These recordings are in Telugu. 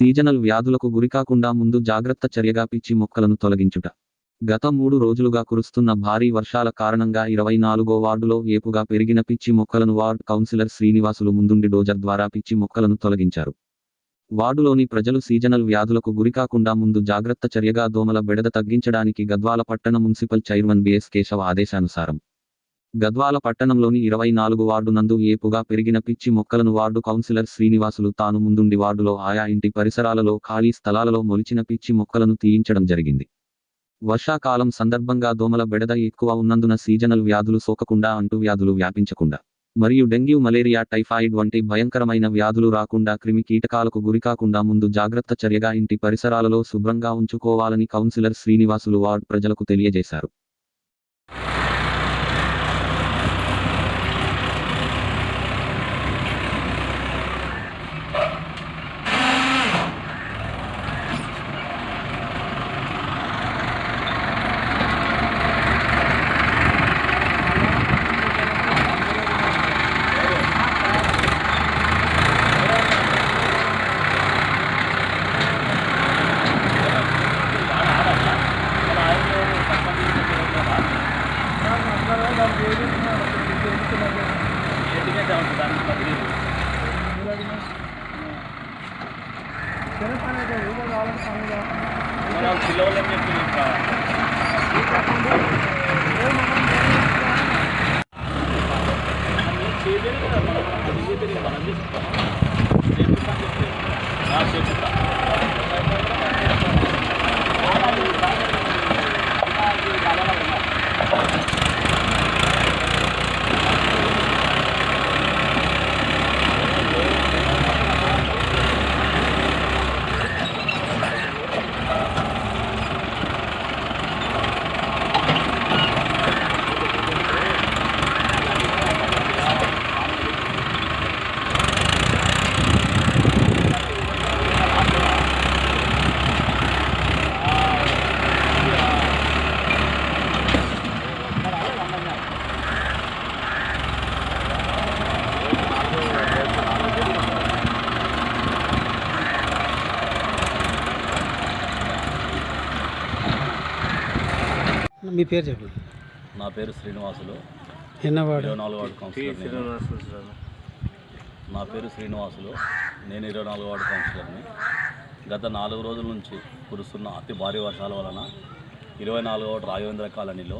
సీజనల్ వ్యాధులకు గురికాకుండా ముందు జాగ్రత్త చర్యగా పిచ్చి మొక్కలను తొలగించుట. గత మూడు రోజులుగా కురుస్తున్న భారీ వర్షాల కారణంగా ఇరవై నాలుగో వార్డులో ఏపుగా పెరిగిన పిచ్చి మొక్కలను వార్డ్ కౌన్సిలర్ శ్రీనివాసులు ముందుండి డోజర్ ద్వారా పిచ్చి మొక్కలను తొలగించారు. వార్డులోని ప్రజలు సీజనల్ వ్యాధులకు గురికాకుండా ముందు జాగ్రత్త చర్యగా దోమల బెడద తగ్గించడానికి గద్వాల పట్టణ మున్సిపల్ చైర్మన్ బిఎస్ కేశవ ఆదేశానుసారం. గద్వాల పట్టణంలోని ఇరవై నాలుగు వార్డు నందు ఏపుగా పెరిగిన పిచ్చి మొక్కలను వార్డు కౌన్సిలర్ శ్రీనివాసులు తాను ముందుండి వార్డులో ఆయా ఇంటి పరిసరాలలో ఖాళీ స్థలాలలో మొలిచిన పిచ్చి మొక్కలను తీయించడం జరిగింది. వర్షాకాలం సందర్భంగా దోమల బెడద ఎక్కువ ఉన్నందున సీజనల్ వ్యాధులు సోకకుండా అంటువ్యాధులు వ్యాపించకుండా మరియు డెంగ్యూ మలేరియా టైఫాయిడ్ వంటి భయంకరమైన వ్యాధులు రాకుండా క్రిమి కీటకాలకు గురికాకుండా ముందు జాగ్రత్త చర్యగా ఇంటి పరిసరాలలో శుభ్రంగా ఉంచుకోవాలని కౌన్సిలర్ శ్రీనివాసులు వార్డు ప్రజలకు తెలియజేశారు. దానికి పదివేలు పిల్లవాళ్ళని చెప్పి మీ పేరు చెప్పండి. నా పేరు శ్రీనివాసులు. ఎన్నవాడు? ఇరవై నాలుగు వార్డు కౌన్సిలర్. నా పేరు శ్రీనివాసులు. నేను ఇరవై నాలుగు వార్డు కౌన్సిలర్ని. గత నాలుగు రోజుల నుంచి కురుస్తున్న అతి భారీ వర్షాల వలన ఇరవై నాలుగు వార్డు రాఘవేంద్ర కాలనీలో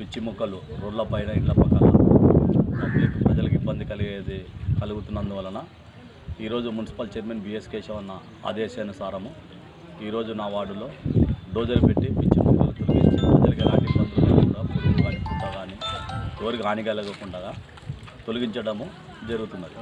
పిచ్చి మొక్కలు రోడ్లపైన ఇళ్ళ పక్కన పబ్లిక్ ప్రజలకు ఇబ్బంది కలిగేది కలుగుతున్నందువలన ఈరోజు మున్సిపల్ చైర్మన్ బిఎస్ కేశవన్న ఆదేశానుసారము ఈరోజు నా వార్డులో డోజర్ పెట్టి పిచ్చి ప్రజలకు ఎలాంటి ఇబ్బందులు లేకుండా పురుగు కానీ పుట్ట కానీ ఎవరికి హాని కలగకుండా తొలగించడము జరుగుతున్నది.